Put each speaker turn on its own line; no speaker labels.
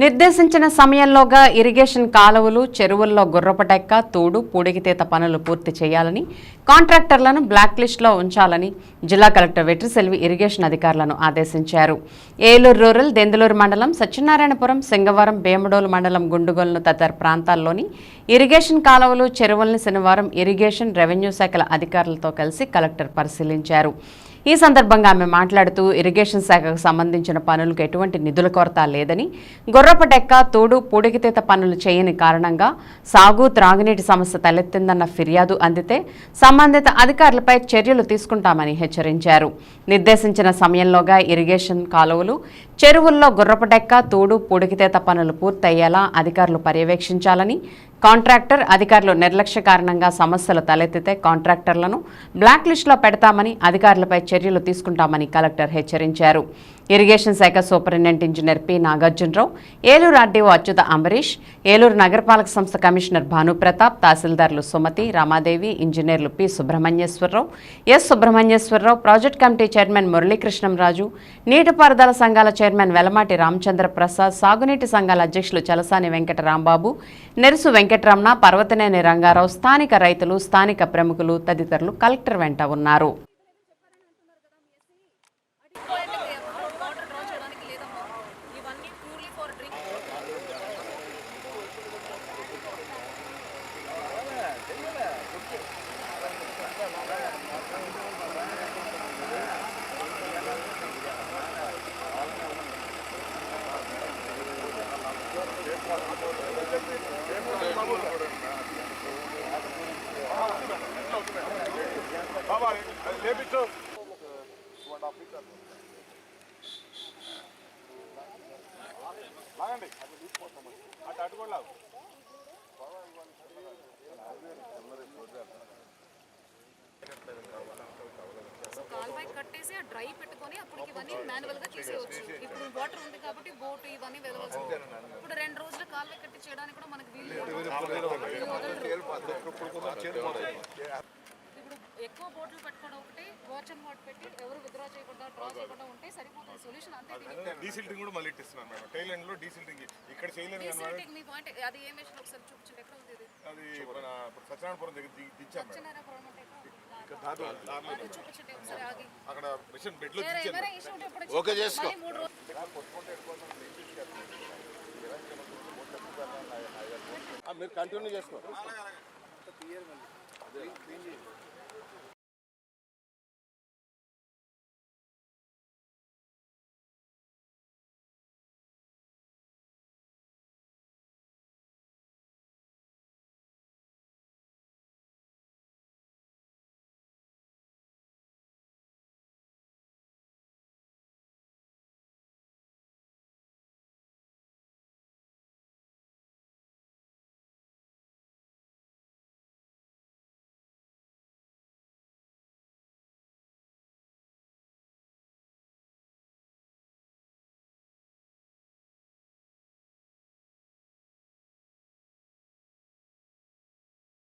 నిర్దేశించిన సమయంలోగా ఇరిగేషన్ కాలువలు చెరువుల్లో గుర్రపటెక్క తోడు పూడికితీత పనులు పూర్తి చేయాలని కాంట్రాక్టర్లను బ్లాక్ లిస్టులో ఉంచాలని జిల్లా కలెక్టర్ వెట్రిసెల్వి ఇరిగేషన్ అధికారులను ఆదేశించారు. ఏలూరు రూరల్ దెందులూరు మండలం సత్యనారాయణపురం సింగవరం భీమడోలు మండలం గుండుగోలను తదితర ప్రాంతాల్లోని ఇరిగేషన్ కాలువలు చెరువులను శనివారం ఇరిగేషన్ రెవెన్యూ శాఖల అధికారులతో కలిసి కలెక్టర్ పరిశీలించారు. ఈ సందర్భంగా ఆమె మాట్లాడుతూ ఇరిగేషన్ శాఖకు సంబంధించిన పనులకు ఎటువంటి నిధుల కొరత లేదని గొర్రపటెక్క తోడు పూడికితీత పనులు చేయని కారణంగా సాగు త్రాగునీటి సమస్య తలెత్తిందన్న ఫిర్యాదు అందితే సంబంధిత అధికారులపై చర్యలు తీసుకుంటామని హెచ్చరించారు. నిర్దేశించిన సమయంలోగా ఇరిగేషన్ కాలువలు చెరువుల్లో గుర్రపటెక్క తోడు పూడికితీత పనులు పూర్తయ్యేలా అధికారులు పర్యవేక్షించాలని కాంట్రాక్టర్ అధికారులు నిర్లక్ష్య కారణంగా సమస్యలు తలెత్తితే కాంట్రాక్టర్లను బ్లాక్ లిస్టులో పెడతామని అధికారులపై చర్యలు తీసుకుంటామని కలెక్టర్ హెచ్చరించారు. ఇరిగేషన్ శాఖ superintendent engineer P Nagarjunarao Eluru RDO Achyuta Ambarish Eluru నగరపాలక సంస్థ కమిషనర్ భానుప్రతాప్ తహసీల్దార్లు సుమతి రమాదేవి ఇంజనీర్లు P Subrahmanyeswararao S Subrahmanyeswararao project committee chairman Muralikrishnamraju నీటిపారుదల సంఘాల చైర్మన్ వెలమాటి రామచంద్ర ప్రసాద్ సాగునీటి సంఘాల అధ్యక్షులు చలసాని వెంకట రాంబాబు నెరుసు వెంకటరమణ పర్వతనేని రంగారావు స్థానిక రైతులు స్థానిక ప్రముఖులు తదితరులు కలెక్టర్ వెంట ఉన్నారు
Thank you. చేయడానికి లేదమ్మా సో కాల్వాయి కట్టేసి ఆ డ్రై పెట్టుకొని అప్పుడు ఇవన్నీ మాన్యువల్గా చేసేవచ్చు ఇప్పుడు వాటర్ ఉంది కాబట్టి బోట్ ఇవన్నీ వెళ్ళవచ్చు కట్టి చేయడానికి కూడా మనకి వీలు. ఇప్పుడు ఎక్కువ బోట్లు పెట్టుకోవడం ఒకటి వాచ్ అండ్ వాట్ పెట్టి ఎవరు విత్డ్రా చేయకుండా డ్రా చేయకుండా ఉంటే సరిపోతుంది సొల్యూషన్ అంతే దీనికి.
డీసిల్టింగ్ కూడా మళ్ళీ ఇస్తున్నాను మేడం. టైల్ ఎండ్లో డీసిల్టింగ్ ఇక్కడ
మీ పాయింట్ అది ఏ మెషిన్ ఒకసారి చూపించండి. ఎక్కడ ఉంది ఇది?
అది మన ఇప్పుడు సత్యనారాయణపురం దగ్గర దించాం
సత్యనారాయణపురం అంటే చూపించండి ఒకసారి ఆగి.
అక్కడ మిషన్
బెడ్లో ఓకే చేసుకో మూడు రోజులు
మీరు కంటిన్యూ చేసుకో.